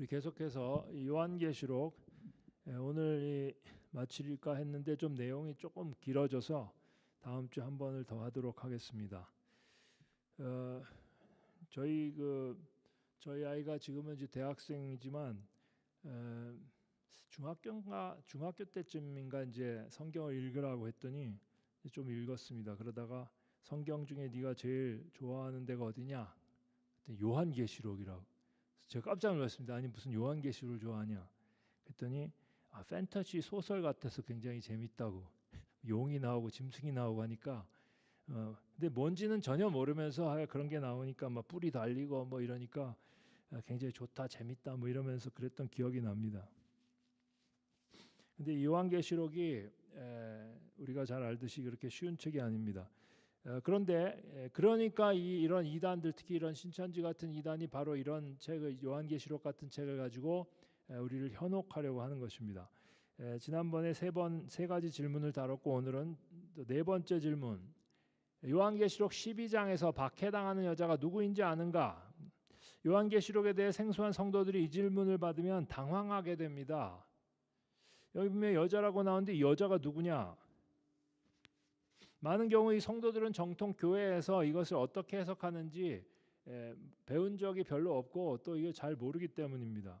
우리 계속해서 이 요한계시록 예, 오늘 이 마칠까 했는데 좀 내용이 조금 길어져서 다음 주 한 번을 더 하도록 하겠습니다. 어, 저희 그 저희 아이가 지금은 이제 대학생이지만 에, 중학교인가 중학교 때쯤인가 이제 성경을 읽으라고 했더니 좀 읽었습니다. 그러다가 성경 중에 네가 제일 좋아하는 데가 어디냐? 요한계시록이라고. 제가 깜짝 놀랐습니다. 아니 무슨 요한계시록을 좋아하냐? 그랬더니 아, 판타지 소설 같아서 굉장히 재밌다고 용이 나오고 짐승이 나오고 하니까 어, 근데 뭔지는 전혀 모르면서 아, 그런 게 나오니까 막 뿔이 달리고 뭐 이러니까 아, 굉장히 좋다 재밌다 뭐 이러면서 그랬던 기억이 납니다. 근데 이 요한계시록이 에, 우리가 잘 알듯이 그렇게 쉬운 책이 아닙니다. 어, 그런데 에, 그러니까 이, 이런 이단들 특히 이런 신천지 같은 이단이 바로 이런 책을 요한계시록 같은 책을 가지고 에, 우리를 현혹하려고 하는 것입니다. 에, 지난번에 세 번 세 가지 질문을 다뤘고 오늘은 또네 번째 질문. 요한계시록 12장에서 박해당하는 여자가 누구인지 아는가? 요한계시록에 대해 생소한 성도들이 이 질문을 받으면 당황하게 됩니다. 여기 보면 여자라고 나오는데 이 여자가 누구냐? 많은 경우 이 성도들은 정통 교회에서 이것을 어떻게 해석하는지 에, 배운 적이 별로 없고 또 이거 잘 모르기 때문입니다.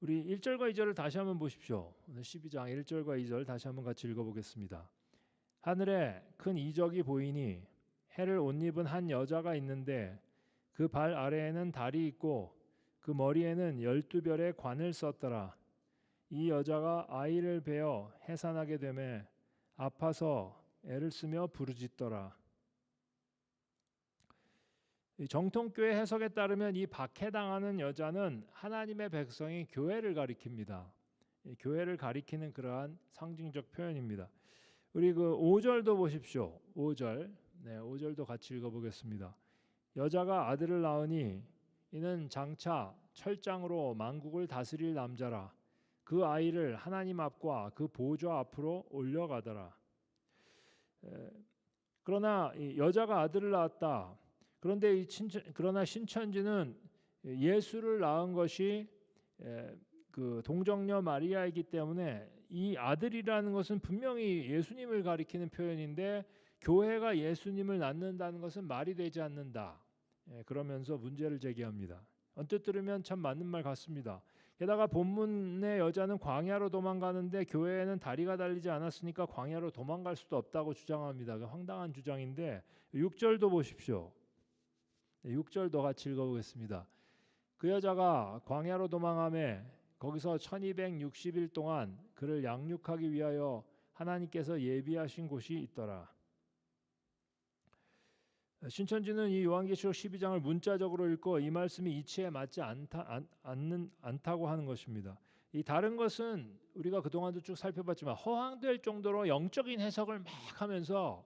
우리 1절과 2절을 다시 한번 보십시오. 오늘 12장 1절과 2절 다시 한번 같이 읽어보겠습니다. 하늘에 큰 이적이 보이니 해를 옷 입은 한 여자가 있는데 그 발 아래에는 달이 있고 그 머리에는 열두 별의 관을 썼더라. 이 여자가 아이를 베어 해산하게 되매 아파서 애를 쓰며 부르짖더라. 이 정통교회 해석에 따르면 이 박해당하는 여자는 하나님의 백성이 교회를 가리킵니다. 이 교회를 가리키는 그러한 상징적 표현입니다. 우리 그 5절도 보십시오. 5절. 네, 5절도 같이 읽어 보겠습니다. 여자가 아들을 낳으니 이는 장차 철장으로 만국을 다스릴 남자라. 그 아이를 하나님 앞과 그 보좌 앞으로 올려가더라. 에, 그러나 이 여자가 아들을 낳았다. 그런데 이 친천, 그러나 신천지는 예수를 낳은 것이 에, 그 동정녀 마리아이기 때문에 이 아들이라는 것은 분명히 예수님을 가리키는 표현인데 교회가 예수님을 낳는다는 것은 말이 되지 않는다. 예, 그러면서 문제를 제기합니다. 언뜻 들으면 참 맞는 말 같습니다. 게다가 본문의 여자는 광야로 도망가는데 교회에는 다리가 달리지 않았으니까 광야로 도망갈 수도 없다고 주장합니다. 그 황당한 주장인데 6절도 보십시오. 6절도 같이 읽어보겠습니다. 그 여자가 광야로 도망함에 거기서 1260일 동안 그를 양육하기 위하여 하나님께서 예비하신 곳이 있더라. 신천지는 이 요한계시록 12장을 문자적으로 읽고 이 말씀이 이치에 맞지 않다, 않, 않는, 않다고 하는 것입니다. 이 다른 것은 우리가 그동안도 쭉 살펴봤지만 허황될 정도로 영적인 해석을 막 하면서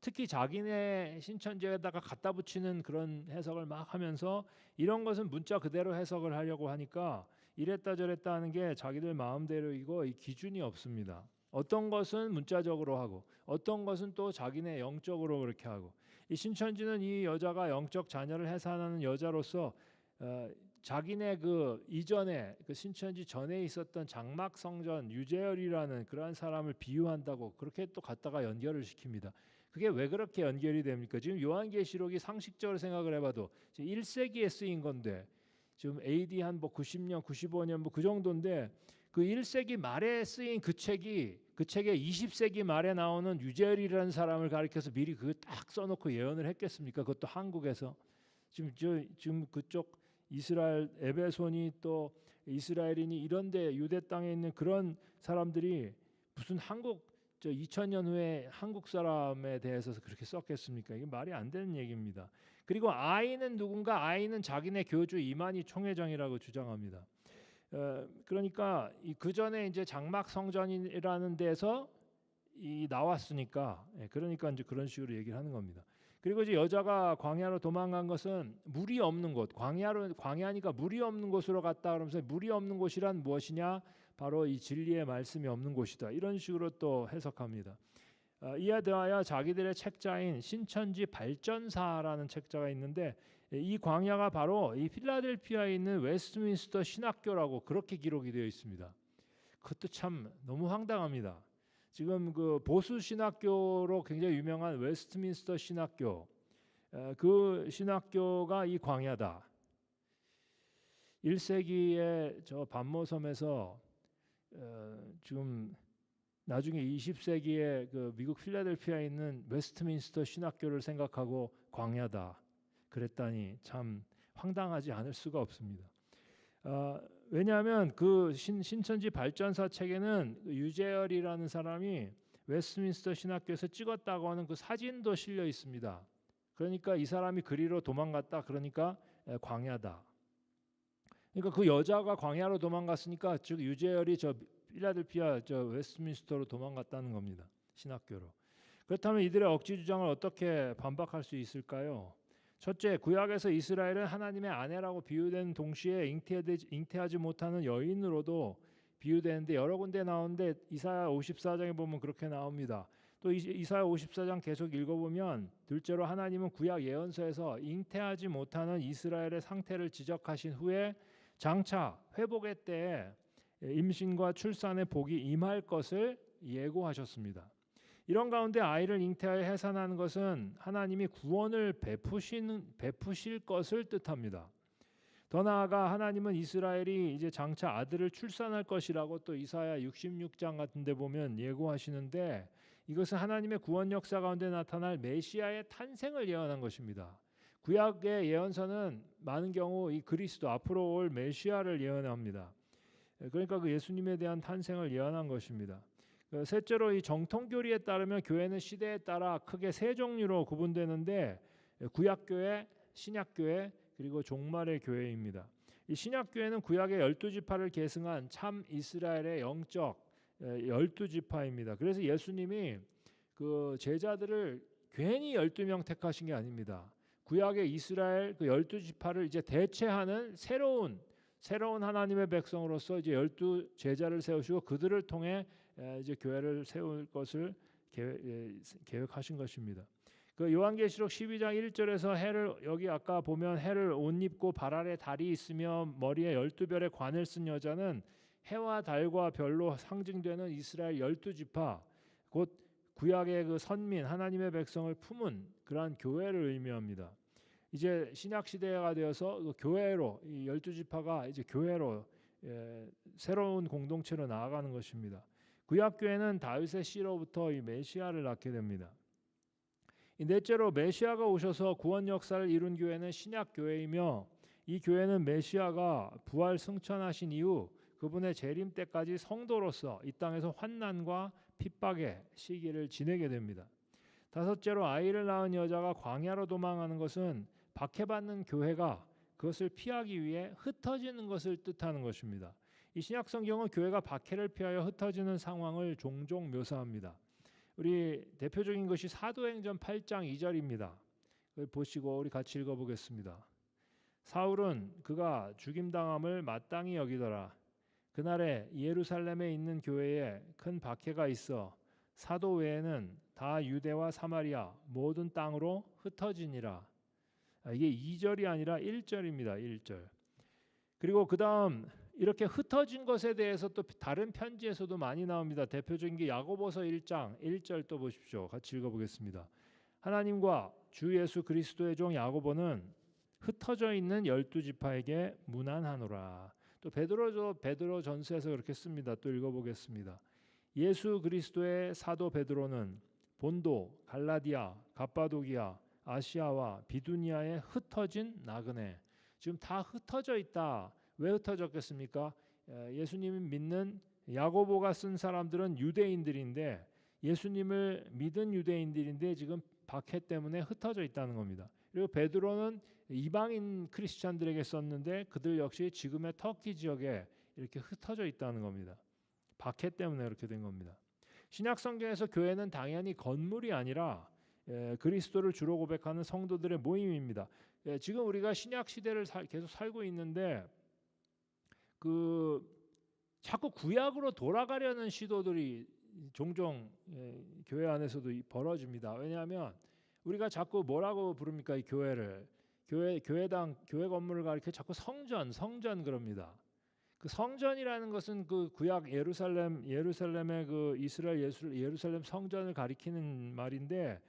특히 자기네 신천지에다가 갖다 붙이는 그런 해석을 막 하면서 이런 것은 문자 그대로 해석을 하려고 하니까 이랬다 저랬다 하는 게 자기들 마음대로이고 이 기준이 없습니다. 어떤 것은 문자적으로 하고 어떤 것은 또 자기네 영적으로 그렇게 하고 이 신천지는 이 여자가 영적 자녀를 해산하는 여자로서 어, 자기네 그 이전에 그 신천지 전에 있었던 장막 성전 유재열이라는 그러한 사람을 비유한다고 그렇게 또 갖다가 연결을 시킵니다. 그게 왜 그렇게 연결이 됩니까? 지금 요한계시록이 상식적으로 생각을 해봐도 1세기에 쓰인 건데 지금 AD 한 뭐 90년, 95년 뭐 그 정도인데 그 1세기 말에 쓰인 그 책이 그 책에 20세기 말에 나오는 유재열이라는 사람을 가리켜서 미리 그거 딱 써놓고 예언을 했겠습니까? 그것도 한국에서 지금 저 지금 그쪽 이스라엘 에베손이 또 이스라엘인이 이런데 유대 땅에 있는 그런 사람들이 무슨 한국 저 2000년 후에 한국 사람에 대해서 그렇게 썼겠습니까? 이게 말이 안 되는 얘기입니다. 그리고 아이는 누군가 아이는 자기네 교주 이만희 총회장이라고 주장합니다. 어, 그러니까 그 전에 이제 장막 성전이라는 데서 이 나왔으니까 예, 그러니까 이제 그런 식으로 얘기를 하는 겁니다. 그리고 이제 여자가 광야로 도망간 것은 물이 없는 곳, 광야로 광야니까 물이 없는 곳으로 갔다 그러면서 물이 없는 곳이란 무엇이냐? 바로 이 진리의 말씀이 없는 곳이다. 이런 식으로 또 해석합니다. 어, 이에 대하여 자기들의 책자인 신천지 발전사라는 책자가 있는데 예, 이 광야가 바로 이 필라델피아에 있는 웨스트민스터 신학교라고 그렇게 기록이 되어 있습니다. 그것도 참 너무 황당합니다. 지금 그 보수 신학교로 굉장히 유명한 웨스트민스터 신학교 에, 그 신학교가 이 광야다. 1세기에 저 반모섬에서 어, 지금 나중에 20세기에 그 미국 필라델피아에 있는 웨스트민스터 신학교를 생각하고 광야다 그랬다니 참 황당하지 않을 수가 없습니다. 어, 왜냐하면 그 신, 신천지 발전사 책에는 그 유재열이라는 사람이 웨스트민스터 신학교에서 찍었다고 하는 그 사진도 실려 있습니다. 그러니까 이 사람이 그리로 도망갔다. 그러니까 에, 광야다. 그러니까 그 여자가 광야로 도망갔으니까 즉 유재열이 저 필라델피아 저 웨스트민스터로 도망갔다는 겁니다. 신학교로. 그렇다면 이들의 억지 주장을 어떻게 반박할 수 있을까요? 첫째, 구약에서 이스라엘은 하나님의 아내라고 비유된 동시에 잉태하지, 못하는 여인으로도 비유되는데 여러 군데 나오는데 이사야 54장에 보면 그렇게 나옵니다. 또 이사야 54장 계속 읽어보면 둘째로 하나님은 구약 예언서에서 잉태하지 못하는 이스라엘의 상태를 지적하신 후에 장차 회복의 때에 임신과 출산의 복이 임할 것을 예고하셨습니다. 이런 가운데 아이를 잉태하여 해산하는 것은 하나님이 구원을 베푸시는 베푸실 것을 뜻합니다. 더 나아가 하나님은 이스라엘이 이제 장차 아들을 출산할 것이라고 또 이사야 66장 같은 데 보면 예고하시는데 이것은 하나님의 구원 역사 가운데 나타날 메시아의 탄생을 예언한 것입니다. 구약의 예언서는 많은 경우 이 그리스도 앞으로 올 메시아를 예언합니다. 그러니까 그 예수님에 대한 탄생을 예언한 것입니다. 그 셋째로 이 정통 교리에 따르면 교회는 시대에 따라 크게 세 종류로 구분되는데 구약 교회, 신약 교회 그리고 종말의 교회입니다. 이 신약 교회는 구약의 열두 지파를 계승한 참 이스라엘의 영적 열두 지파입니다. 그래서 예수님이 그 제자들을 괜히 열두 명 택하신 게 아닙니다. 구약의 이스라엘 그 열두 지파를 이제 대체하는 새로운 새로운 하나님의 백성으로서 이제 열두 제자를 세우시고 그들을 통해 이제 교회를 세울 것을 계획, 하신 것입니다. 그 요한계시록 12장 1절에서 해를 여기 아까 보면 해를 옷 입고 발 아래 달이 있으며 머리에 열두 별의 관을 쓴 여자는 해와 달과 별로 상징되는 이스라엘 열두 지파 곧 구약의 그 선민 하나님의 백성을 품은 그러한 교회를 의미합니다. 이제 신약 시대가 되어서 그 교회로 이 열두 지파가 이제 교회로 예, 새로운 공동체로 나아가는 것입니다. 구약 교회는 다윗의 씨로부터 이 메시아를 낳게 됩니다. 넷째로 메시아가 오셔서 구원 역사를 이룬 교회는 신약 교회이며 이 교회는 메시아가 부활 승천하신 이후 그분의 재림 때까지 성도로서 이 땅에서 환난과 핍박의 시기를 지내게 됩니다. 다섯째로 아이를 낳은 여자가 광야로 도망하는 것은 박해받는 교회가 그것을 피하기 위해 흩어지는 것을 뜻하는 것입니다. 이 신약 성경은 교회가 박해를 피하여 흩어지는 상황을 종종 묘사합니다. 우리 대표적인 것이 사도행전 8장 2절입니다. 보시고 우리 같이 읽어 보겠습니다. 사울은 그가 죽임 당함을 마땅히 여기더라. 그날에 예루살렘에 있는 교회에 큰 박해가 있어 사도 외에는 다 유대와 사마리아 모든 땅으로 흩어지니라. 아, 이게 2절이 아니라 1절입니다. 1절. 그리고 그다음 이렇게 흩어진 것에 대해서 또 다른 편지에서도 많이 나옵니다. 대표적인 게 야고보서 1장 1절 또 보십시오. 같이 읽어 보겠습니다. 하나님과 주 예수 그리스도의 종 야고보는 흩어져 있는 열두 지파에게 무난하노라. 또 베드로저 베드로 전서에서 그렇게 씁니다. 또 읽어 보겠습니다. 예수 그리스도의 사도 베드로는 본도, 갈라디아, 갑바도기아, 아시아와 비두니아에 흩어진 나그네 지금 다 흩어져 있다. 왜 흩어졌겠습니까? 예수님을 믿는 야고보가 쓴 사람들은 유대인들인데 예수님을 믿은 유대인들인데 지금 박해 때문에 흩어져 있다는 겁니다. 그리고 베드로는 이방인 크리스찬들에게 썼는데 그들 역시 지금의 터키 지역에 이렇게 흩어져 있다는 겁니다. 박해 때문에 이렇게 된 겁니다. 신약 성경에서 교회는 당연히 건물이 아니라 예, 그리스도를 주로 고백하는 성도들의 모임입니다. 예, 지금 우리가 신약 시대를 살, 계속 살고 있는데 그 자꾸 구약으로 돌아가려는 시도들이 종종 예, 교회 안에서도 벌어집니다. 왜냐하면 우리가 자꾸 뭐라고 부릅니까 이 교회를 교회 교회당 교회 건물을 가리켜 자꾸 성전 성전 그럽니다. 그 성전이라는 것은 그 구약 예루살렘 예루살렘의 그 이스라엘 예루살렘 성전을 가리키는 말인데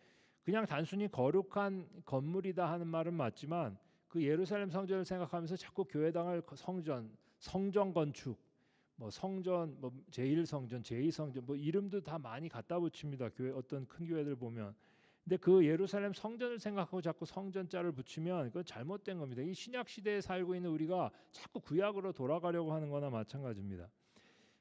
그냥 단순히 거룩한 건물이다 하는 말은 맞지만 그 예루살렘 성전을 생각하면서 자꾸 교회당을 성전 성전 건축 뭐 성전 뭐 제1 성전 제2 성전 뭐 이름도 다 많이 갖다 붙입니다. 교회 어떤 큰 교회들 보면 근데 그 예루살렘 성전을 생각하고 자꾸 성전자를 붙이면 그건 잘못된 겁니다. 이 신약 시대에 살고 있는 우리가 자꾸 구약으로 돌아가려고 하는 거나 마찬가지입니다.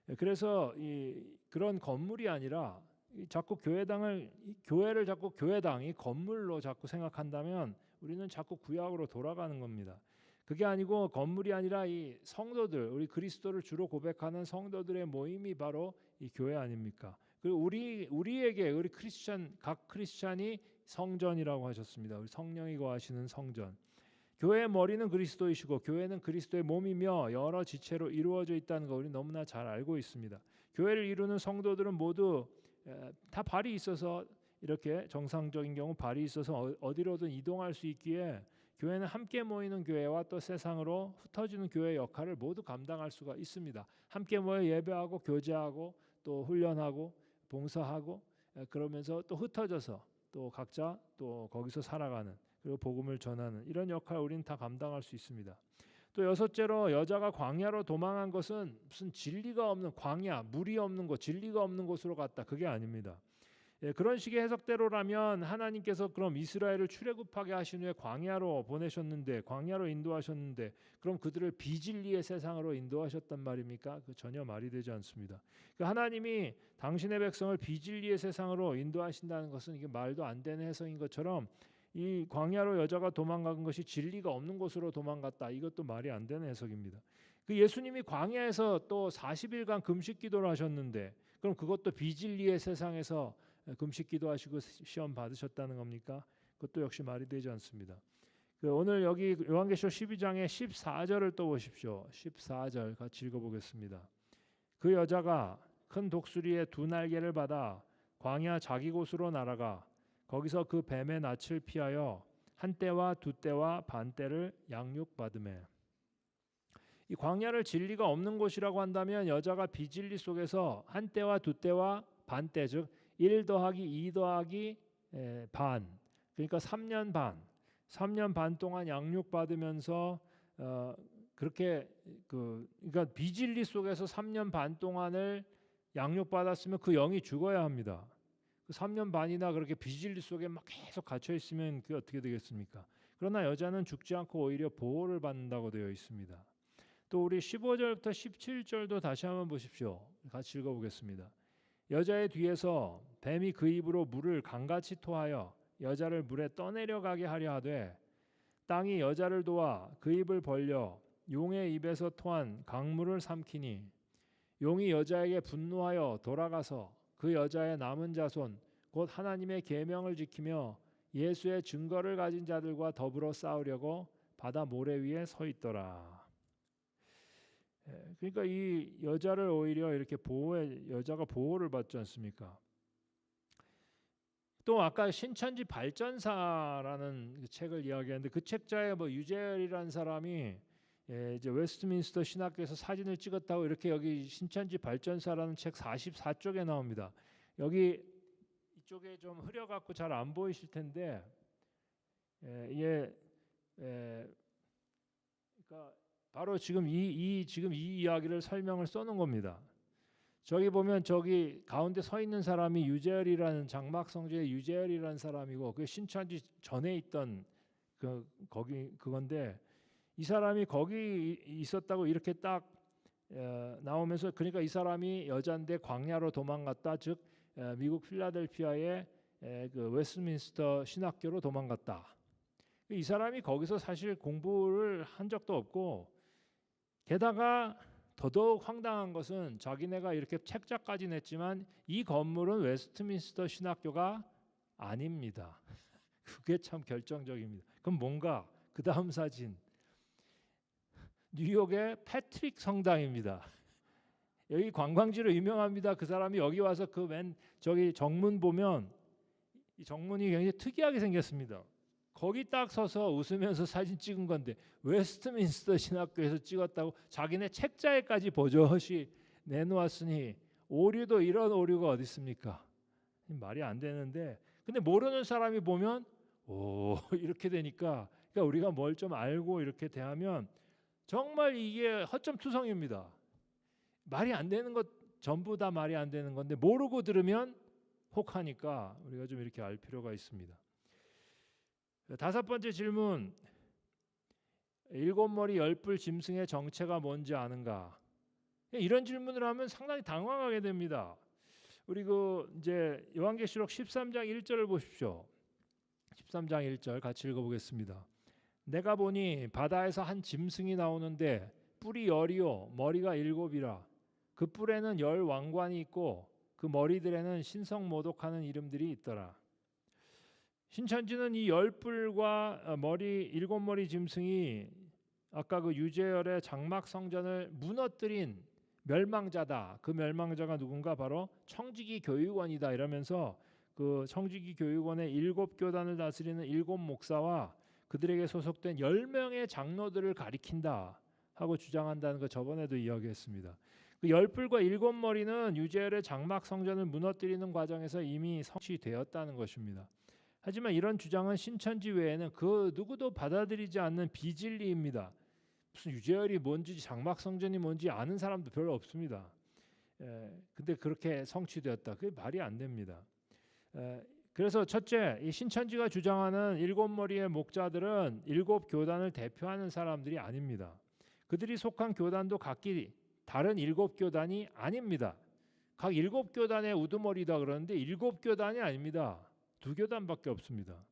예, 그래서 이 그런 건물이 아니라 이 자꾸 교회당을 이 교회를 자꾸 교회당이 건물로 자꾸 생각한다면 우리는 자꾸 구약으로 돌아가는 겁니다. 그게 아니고 건물이 아니라 이 성도들 우리 그리스도를 주로 고백하는 성도들의 모임이 바로 이 교회 아닙니까? 그리고 우리 우리에게 우리 크리스천 각 크리스천이 성전이라고 하셨습니다. 우리 성령이 거하시는 성전. 교회의 머리는 그리스도이시고 교회는 그리스도의 몸이며 여러 지체로 이루어져 있다는 거 우리 너무나 잘 알고 있습니다. 교회를 이루는 성도들은 모두 에, 다 발이 있어서 이렇게 정상적인 경우 발이 있어서 어- 어디로든 이동할 수 있기에 교회는 함께 모이는 교회와 또 세상으로 흩어지는 교회의 역할을 모두 감당할 수가 있습니다. 함께 모여 예배하고 교제하고 또 훈련하고 봉사하고 에, 그러면서 또 흩어져서 또 각자 또 거기서 살아가는 그리고 복음을 전하는 이런 역할 우리는 다 감당할 수 있습니다. 또 여섯째로 여자가 광야로 도망한 것은 무슨 진리가 없는 광야, 물이 없는 곳, 진리가 없는 곳으로 갔다. 그게 아닙니다. 예, 그런 식의 해석대로라면 하나님께서 그럼 이스라엘을 출애굽하게 하신 후에 광야로 보내셨는데 광야로 인도하셨는데 그럼 그들을 비진리의 세상으로 인도하셨단 말입니까? 그 전혀 말이 되지 않습니다. 그 하나님이 당신의 백성을 비진리의 세상으로 인도하신다는 것은 이게 말도 안 되는 해석인 것처럼 이 광야로 여자가 도망간 것이 진리가 없는 곳으로 도망갔다. 이것도 말이 안 되는 해석입니다. 그 예수님이 광야에서 또 40일간 금식 기도를 하셨는데 그럼 그것도 비진리의 세상에서 금식 기도하시고 시험 받으셨다는 겁니까? 그것도 역시 말이 되지 않습니다. 그 오늘 여기 요한계시록 12장의 14절을 또 보십시오. 14절 같이 읽어보겠습니다. 그 여자가 큰 독수리의 두 날개를 받아 광야 자기 곳으로 날아가 거기서 그 뱀의 낯을 피하여 한 때와 두 때와 반 때를 양육받음에 이 광야를 진리가 없는 곳이라고 한다면 여자가 비진리 속에서 한 때와 두 때와 반 때 즉1 더하기 2 더하기 에, 반 그러니까 3년 반 3년 반 동안 양육받으면서 어, 그렇게 그 그러니까 비진리 속에서 3년 반 동안을 양육받았으면 그 영이 죽어야 합니다. 그 3년 반이나 그렇게 비진리 속에 막 계속 갇혀 있으면 그게 어떻게 되겠습니까? 그러나 여자는 죽지 않고 오히려 보호를 받는다고 되어 있습니다. 또 우리 15절부터 17절도 다시 한번 보십시오. 같이 읽어 보겠습니다. 여자의 뒤에서 뱀이 그 입으로 물을 강같이 토하여 여자를 물에 떠내려가게 하려 하되 땅이 여자를 도와 그 입을 벌려 용의 입에서 토한 강물을 삼키니 용이 여자에게 분노하여 돌아가서 그 여자의 남은 자손 곧 하나님의 계명을 지키며 예수의 증거를 가진 자들과 더불어 싸우려고 바다 모래 위에 서 있더라. 예, 그러니까 이 여자를 오히려 이렇게 보호해 여자가 보호를 받지 않습니까? 또 아까 신천지 발전사라는 그 책을 이야기했는데 그 책자에 뭐 유재열이라는 사람이 예, 이제 웨스트민스터 신학교에서 사진을 찍었다고 이렇게 여기 신천지 발전사라는 책 44쪽에 나옵니다. 여기 이쪽에 좀 흐려갖고 잘 안 보이실 텐데 예, 이게 예, 그러니까 바로 지금 이, 이 지금 이 이야기를 설명을 써놓은 겁니다. 저기 보면 저기 가운데 서 있는 사람이 유재열이라는 장막 성주의 유재열이라는 사람이고 그 신천지 전에 있던 그 거기 그건데 이 사람이 거기 있었다고 이렇게 딱 에, 나오면서 그러니까 이 사람이 여자인데 광야로 도망갔다 즉 에, 미국 필라델피아의 에, 그 웨스트민스터 신학교로 도망갔다. 이 사람이 거기서 사실 공부를 한 적도 없고 게다가 더더욱 황당한 것은 자기네가 이렇게 책자까지 냈지만 이 건물은 웨스트민스터 신학교가 아닙니다. 그게 참 결정적입니다. 그럼 뭔가 그 다음 사진 뉴욕의 패트릭 성당입니다. 여기 관광지로 유명합니다. 그 사람이 여기 와서 그 맨 저기 정문 보면 이 정문이 굉장히 특이하게 생겼습니다. 거기 딱 서서 웃으면서 사진 찍은 건데 웨스트민스터 신학교에서 찍었다고 자기네 책자에까지 버젓이 내놓았으니 오류도 이런 오류가 어디 있습니까? 말이 안 되는데 근데 모르는 사람이 보면 오 이렇게 되니까 그러니까 우리가 뭘 좀 알고 이렇게 대하면 정말 이게 허점 투성입니다. 말이 안 되는 것 전부 다 말이 안 되는 건데 모르고 들으면 혹하니까 우리가 좀 이렇게 알 필요가 있습니다. 다섯 번째 질문. 일곱 머리 열뿔 짐승의 정체가 뭔지 아는가? 이런 질문을 하면 상당히 당황하게 됩니다. 우리 그 이제 요한계시록 13장 1절을 보십시오. 13장 1절 같이 읽어 보겠습니다. 내가 보니 바다에서 한 짐승이 나오는데 뿔이 열이요 머리가 일곱이라 그 뿔에는 열 왕관이 있고 그 머리들에는 신성 모독하는 이름들이 있더라. 신천지는 이 열 뿔과 머리 일곱 머리 짐승이 아까 그 유재열의 장막 성전을 무너뜨린 멸망자다. 그 멸망자가 누군가 바로 청지기 교육원이다 이러면서 그 청지기 교육원의 일곱 교단을 다스리는 일곱 목사와 그들에게 소속된 열 명의 장로들을 가리킨다 하고 주장한다는 거 저번에도 이야기했습니다. 그 열뿔과 일곱 머리는 유재열의 장막 성전을 무너뜨리는 과정에서 이미 성취되었다는 것입니다. 하지만 이런 주장은 신천지 외에는 그 누구도 받아들이지 않는 비진리입니다. 무슨 유재열이 뭔지 장막 성전이 뭔지 아는 사람도 별로 없습니다. 에, 근데 그렇게 성취되었다. 그게 말이 안 됩니다. 에, 그래서 첫째, 이 신천지가 주장하는 일곱 머리의 목자들은 일곱 교단을 대표하는 사람들이 아닙니다. 그들이 속한 교단도 각기 다른 일곱 교단이 아닙니다. 각 일곱 교단의 우두머리다 그러는데 일곱 교단이 아닙니다. 두 교단밖에 없습니다.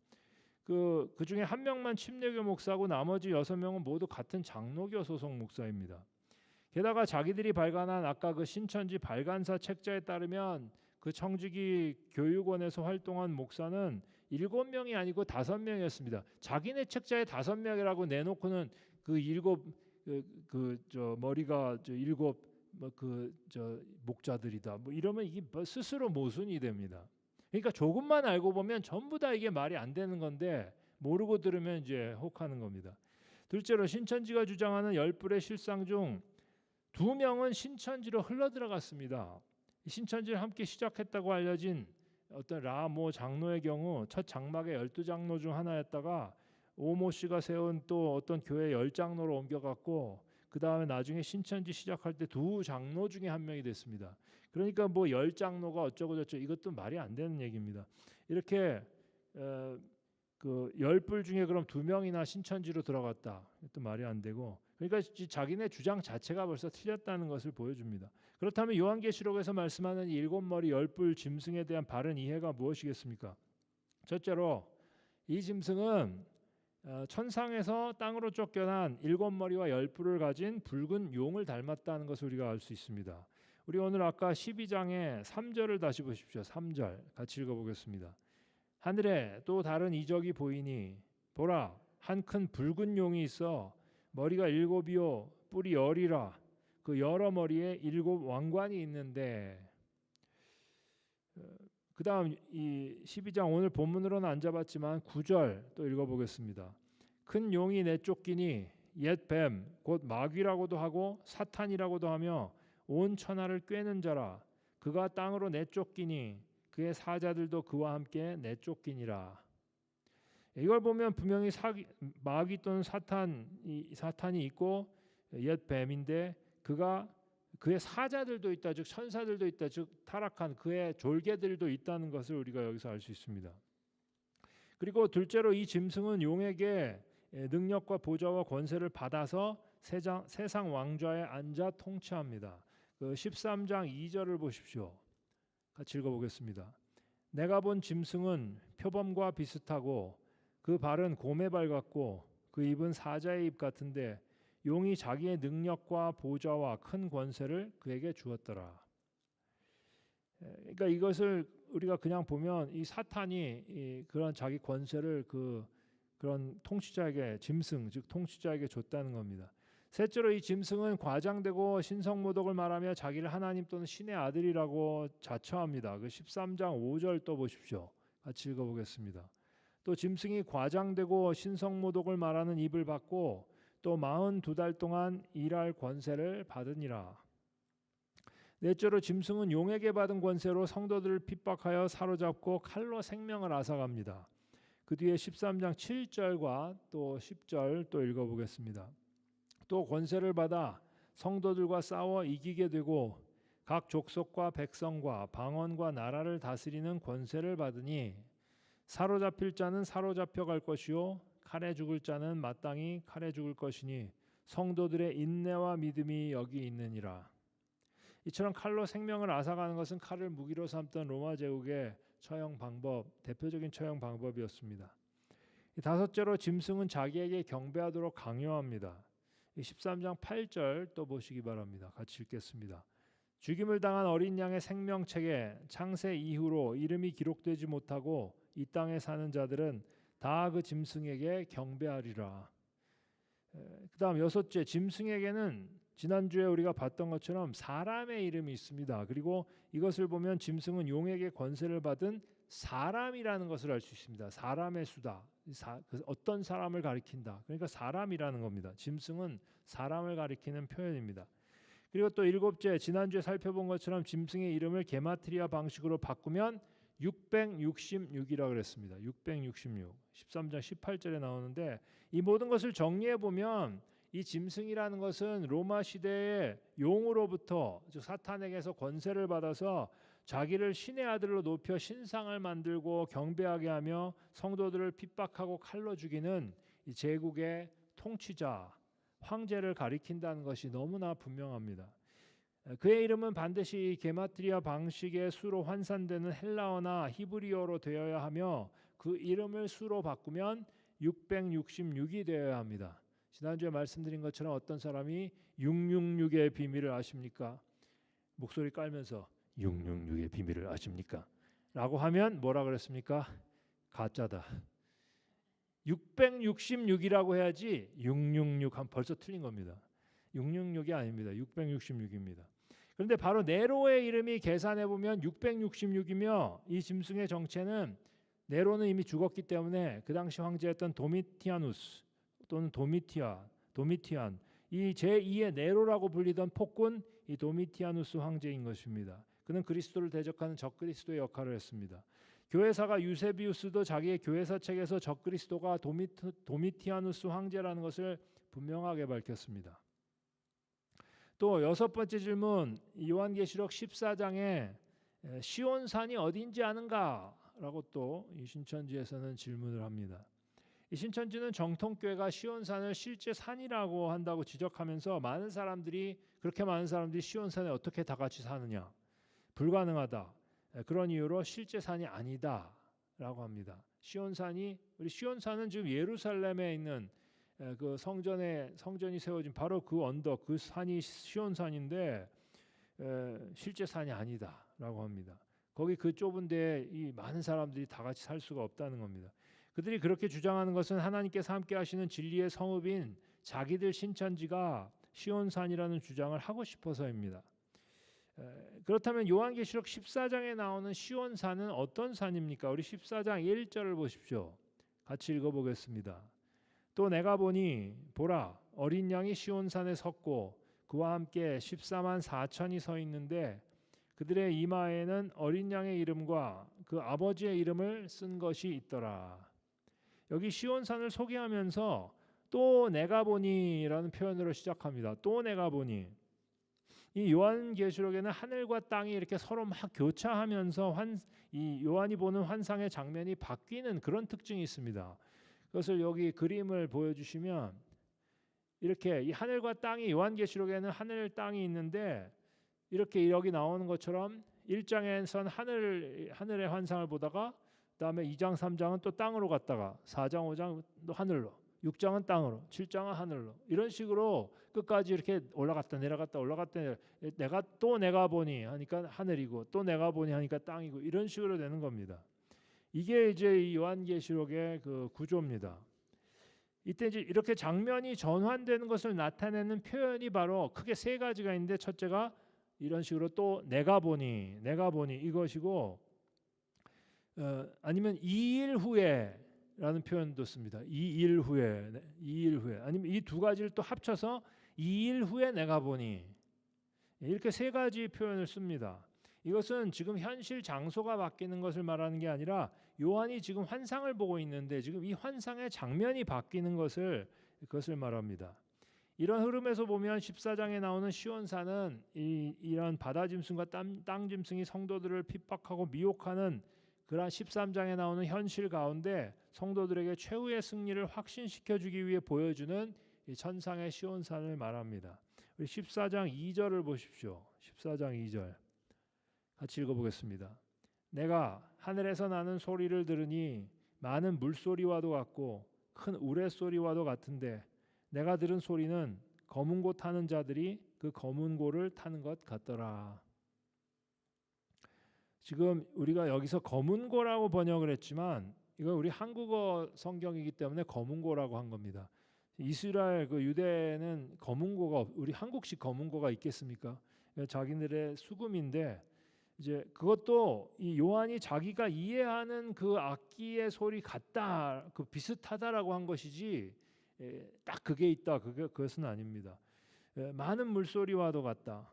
그, 그 중에 한 명만 침례교 목사고 나머지 여섯 명은 모두 같은 장로교 소속 목사입니다. 게다가 자기들이 발간한 아까 그 신천지 발간사 책자에 따르면 그 청지기 교육원에서 활동한 목사는 일곱 명이 아니고 다섯 명이었습니다. 자기네 책자에 다섯 명이라고 내놓고는 그 일곱 그저 그 머리가 저 일곱 뭐 그 저 목자들이다. 뭐 이러면 이게 뭐 스스로 모순이 됩니다. 그러니까 조금만 알고 보면 전부 다 이게 말이 안 되는 건데 모르고 들으면 이제 혹하는 겁니다. 둘째로 신천지가 주장하는 열불의 실상 중 두 명은 신천지로 흘러 들어갔습니다. 신천지를 함께 시작했다고 알려진 어떤 라모 장로의 경우 첫 장막의 열두 장로 중 하나였다가 오모 씨가 세운 또 어떤 교회 열 장로로 옮겨갔고 그 다음에 나중에 신천지 시작할 때 두 장로 중에 한 명이 됐습니다. 그러니까 뭐 열 장로가 어쩌고 저쩌고 이것도 말이 안 되는 얘기입니다. 이렇게 어, 그 열 불 중에 그럼 두 명이나 신천지로 들어갔다. 또 말이 안 되고 그러니까 자기네 주장 자체가 벌써 틀렸다는 것을 보여줍니다. 그렇다면 요한계시록에서 말씀하는 일곱 머리 열불 짐승에 대한 바른 이해가 무엇이겠습니까? 첫째로 이 짐승은 어, 천상에서 땅으로 쫓겨난 일곱 머리와 열 뿔을 가진 붉은 용을 닮았다는 것을 우리가 알 수 있습니다. 우리 오늘 아까 12장의 3절을 다시 보십시오. 3절 같이 읽어보겠습니다. 하늘에 또 다른 이적이 보이니 보라 한 큰 붉은 용이 있어 머리가 일곱이요 뿔이 열이라 그 여러 머리에 일곱 왕관이 있는데 어, 그 다음 이 12장 오늘 본문으로는 안 잡았지만 9절 또 읽어보겠습니다. 큰 용이 내쫓기니 옛 뱀 곧 마귀라고도 하고 사탄이라고도 하며 온 천하를 꿰는 자라 그가 땅으로 내쫓기니 그의 사자들도 그와 함께 내쫓기니라. 이걸 보면 분명히 사기, 마귀 또는 사탄 이 사탄이 있고 옛 뱀인데 그가 그의 사자들도 있다, 즉 천사들도 있다, 즉 타락한 그의 졸개들도 있다는 것을 우리가 여기서 알 수 있습니다. 그리고 둘째로 이 짐승은 용에게 능력과 보좌와 권세를 받아서 세상, 세상 왕좌에 앉아 통치합니다. 그 13장 2절을 보십시오. 같이 읽어보겠습니다. 내가 본 짐승은 표범과 비슷하고 그 발은 곰의 발 같고 그 입은 사자의 입 같은데 용이 자기의 능력과 보좌와 큰 권세를 그에게 주었더라. 그러니까 이것을 우리가 그냥 보면 이 사탄이 이 그런 자기 권세를 그 그런 통치자에게 짐승 즉 통치자에게 줬다는 겁니다. 셋째로 이 짐승은 과장되고 신성모독을 말하며 자기를 하나님 또는 신의 아들이라고 자처합니다. 그 13장 5절 또 보십시오. 같이 읽어보겠습니다. 또 짐승이 과장되고 신성모독을 말하는 입을 받고 또 마흔 두 달 동안 일할 권세를 받으니라. 넷째로 짐승은 용에게 받은 권세로 성도들을 핍박하여 사로잡고 칼로 생명을 앗아갑니다. 그 뒤에 13장 7절과 또 10절 또 읽어보겠습니다. 또 권세를 받아 성도들과 싸워 이기게 되고 각 족속과 백성과 방언과 나라를 다스리는 권세를 받으니 사로잡힐 자는 사로잡혀 갈 것이요 칼에 죽을 자는 마땅히 칼에 죽을 것이니 성도들의 인내와 믿음이 여기 있느니라. 이처럼 칼로 생명을 앗아가는 것은 칼을 무기로 삼던 로마 제국의 처형 방법, 대표적인 처형 방법이었습니다. 다섯째로 짐승은 자기에게 경배하도록 강요합니다. 13장 8절 또 보시기 바랍니다. 같이 읽겠습니다. 죽임을 당한 어린 양의 생명책에 창세 이후로 이름이 기록되지 못하고 이 땅에 사는 자들은 다 그 짐승에게 경배하리라. 그다음 여섯째 짐승에게는 지난주에 우리가 봤던 것처럼 사람의 이름이 있습니다. 그리고 이것을 보면 짐승은 용에게 권세를 받은 사람이라는 것을 알 수 있습니다. 사람의 수다. 사, 그 어떤 사람을 가리킨다. 그러니까 사람이라는 겁니다. 짐승은 사람을 가리키는 표현입니다. 그리고 또 일곱째 지난주에 살펴본 것처럼 짐승의 이름을 게마트리아 방식으로 바꾸면 666이라고 그랬습니다. 666. 13장 18절에 나오는데 이 모든 것을 정리해 보면 이 짐승이라는 것은 로마 시대의 용으로부터 즉 사탄에게서 권세를 받아서 자기를 신의 아들로 높여 신상을 만들고 경배하게 하며 성도들을 핍박하고 칼로 죽이는 이 제국의 통치자 황제를 가리킨다는 것이 너무나 분명합니다. 그의 이름은 반드시 게마트리아 방식의 수로 환산되는 헬라어나 히브리어로 되어야 하며 그 이름을 수로 바꾸면 666이 되어야 합니다. 지난주에 말씀드린 것처럼 어떤 사람이 666의 비밀을 아십니까? 목소리 깔면서 666의 비밀을 아십니까? 라고 하면 뭐라 그랬습니까? 가짜다. 666이라고 해야지 666 하면 벌써 틀린 겁니다. 666이 아닙니다. 666입니다. 그런데 바로 네로의 이름이 계산해 보면 666이며 이 짐승의 정체는 네로는 이미 죽었기 때문에 그 당시 황제였던 도미티아누스 또는 도미티아, 도미티안 이 제2의 네로라고 불리던 폭군 이 도미티아누스 황제인 것입니다. 그는 그리스도를 대적하는 적그리스도의 역할을 했습니다. 교회사가 유세비우스도 자기의 교회사 책에서 적그리스도가 도미트, 도미티아누스 황제라는 것을 분명하게 밝혔습니다. 또 여섯 번째 질문 요한계시록 14장에 시온산이 어딘지 아는가라고 또 이 신천지에서는 질문을 합니다. 이 신천지는 정통교회가 시온산을 실제 산이라고 한다고 지적하면서 많은 사람들이 그렇게 많은 사람들이 시온산에 어떻게 다 같이 사느냐 불가능하다 그런 이유로 실제 산이 아니다라고 합니다. 시온산이 우리 시온산은 지금 예루살렘에 있는 그 성전에 성전이 세워진 바로 그 언덕 그 산이 시온산인데 실제 산이 아니다라고 합니다. 거기 그 좁은 데에 이 많은 사람들이 다 같이 살 수가 없다는 겁니다. 그들이 그렇게 주장하는 것은 하나님께서 함께 하시는 진리의 성읍인 자기들 신천지가 시온산이라는 주장을 하고 싶어서입니다. 그렇다면 요한계시록 14장에 나오는 시온산은 어떤 산입니까? 우리 14장 1절을 보십시오. 같이 읽어보겠습니다. 또 내가 보니 보라 어린 양이 시온산에 섰고 그와 함께 14만 4천이 서 있는데 그들의 이마에는 어린 양의 이름과 그 아버지의 이름을 쓴 것이 있더라. 여기 시온산을 소개하면서 또 내가 보니라는 표현으로 시작합니다. 또 내가 보니 이 요한 계시록에는 하늘과 땅이 이렇게 서로 막 교차하면서 환, 이 요한이 보는 환상의 장면이 바뀌는 그런 특징이 있습니다. 그것을 여기 그림을 보여주시면 이렇게 이 하늘과 땅이 요한계시록에는 하늘 땅이 있는데 이렇게 여기 나오는 것처럼 1장에선 하늘 하늘의 환상을 보다가 그다음에 2장 3장은 또 땅으로 갔다가 4장 5장 또 하늘로 6장은 땅으로 7장은 하늘로 이런 식으로 끝까지 이렇게 올라갔다 내려갔다 올라갔다 내가 또 내가 보니 하니까 하늘이고 또 내가 보니 하니까 땅이고 이런 식으로 되는 겁니다. 이게 이제 이 요한계시록의 그 구조입니다. 이때 이제 이렇게 장면이 전환되는 것을 나타내는 표현이 바로 크게 세 가지가 있는데 첫째가 이런 식으로 또 내가 보니 내가 보니 이것이고 어, 아니면 2일 후에 라는 표현도 씁니다. 2일 후에, 네, 2일 후에. 아니면 이 두 가지를 또 합쳐서 2일 후에 내가 보니 이렇게 세 가지 표현을 씁니다. 이것은 지금 현실 장소가 바뀌는 것을 말하는 게 아니라 요한이 지금 환상을 보고 있는데 지금 이 환상의 장면이 바뀌는 것을 그것을 말합니다. 이런 흐름에서 보면 14장에 나오는 시온산은 이, 이런 바다 짐승과 땅, 땅 짐승이 성도들을 핍박하고 미혹하는 그러한 13장에 나오는 현실 가운데 성도들에게 최후의 승리를 확신시켜 주기 위해 보여주는 이 천상의 시온산을 말합니다. 우리 14장 2절을 보십시오. 14장 2절. 같이 읽어 보겠습니다. 내가 하늘에서 나는 소리를 들으니 많은 물소리와도 같고 큰 우레소리와도 같은데 내가 들은 소리는 검은 고 타는 자들이 그 검은 고를 타는 것 같더라. 지금 우리가 여기서 검은 고라고 번역을 했지만 이건 우리 한국어 성경이기 때문에 검은 고라고 한 겁니다. 이스라엘 그 유대는 검은 고가 우리 한국식 검은 고가 있겠습니까? 자기들의 수금인데 이제 그것도 이 요한이 자기가 이해하는 그 악기의 소리 같다, 그 비슷하다라고 한 것이지 예, 딱 그게 있다, 그게 그것은 아닙니다. 예, 많은 물소리와도 같다,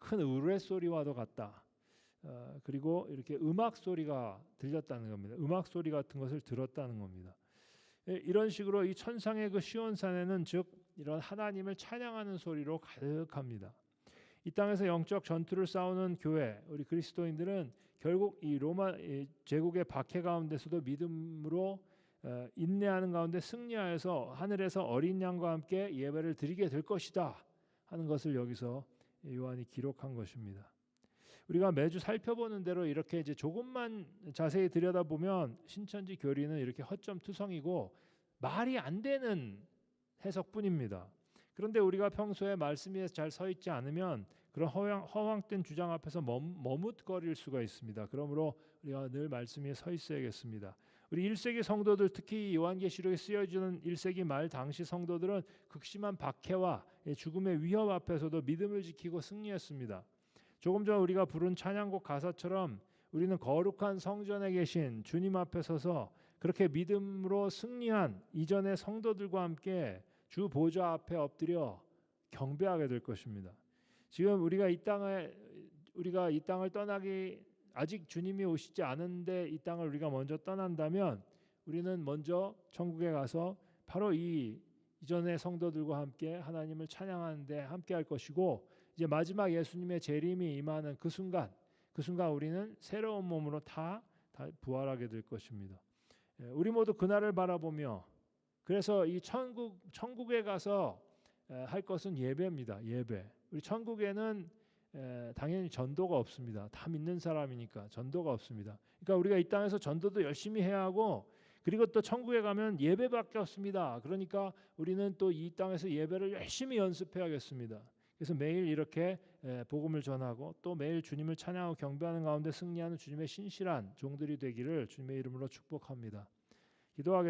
큰 우레 소리와도 같다. 어, 그리고 이렇게 음악 소리가 들렸다는 겁니다. 음악 소리 같은 것을 들었다는 겁니다. 예, 이런 식으로 이 천상의 그 시온산에는 즉 이런 하나님을 찬양하는 소리로 가득합니다. 이 땅에서 영적 전투를 싸우는 교회 우리 그리스도인들은 결국 이 로마 제국의 박해 가운데서도 믿음으로 어, 인내하는 가운데 승리하여서 하늘에서 어린 양과 함께 예배를 드리게 될 것이다 하는 것을 여기서 요한이 기록한 것입니다. 우리가 매주 살펴보는 대로 이렇게 이제 조금만 자세히 들여다보면 신천지 교리는 이렇게 허점투성이고 말이 안 되는 해석뿐입니다. 그런데 우리가 평소에 말씀에 잘 서 있지 않으면 그런 허황, 허황 된 주장 앞에서 머뭇거릴 수가 있습니다. 그러므로 우리가 늘 말씀 위에 서 있어야겠습니다. 우리 1세기 성도들 특히 요한계시록에 쓰여지는 1세기 말 당시 성도들은 극심한 박해와 죽음의 위협 앞에서도 믿음을 지키고 승리했습니다. 조금 전 우리가 부른 찬양곡 가사처럼 우리는 거룩한 성전에 계신 주님 앞에 서서 그렇게 믿음으로 승리한 이전의 성도들과 함께 주 보좌 앞에 엎드려 경배하게 될 것입니다. 지금 우리가 이 땅에 우리가 이 땅을 떠나기 아직 주님이 오시지 않은데 이 땅을 우리가 먼저 떠난다면 우리는 먼저 천국에 가서 바로 이 이전의 성도들과 함께 하나님을 찬양하는데 함께 할 것이고 이제 마지막 예수님의 재림이 임하는 그 순간 그 순간 우리는 새로운 몸으로 다, 다 부활하게 될 것입니다. 예, 우리 모두 그날을 바라보며 그래서 이 천국 천국에 가서 할 것은 예배입니다. 예배. 우리 천국에는 당연히 전도가 없습니다. 다 믿는 사람이니까 전도가 없습니다. 그러니까 우리가 이 땅에서 전도도 열심히 해야 하고 그리고 또 천국에 가면 예배밖에 없습니다. 그러니까 우리는 또 이 땅에서 예배를 열심히 연습해야겠습니다. 그래서 매일 이렇게 복음을 전하고 또 매일 주님을 찬양하고 경배하는 가운데 승리하는 주님의 신실한 종들이 되기를 주님의 이름으로 축복합니다. 기도하겠습니다.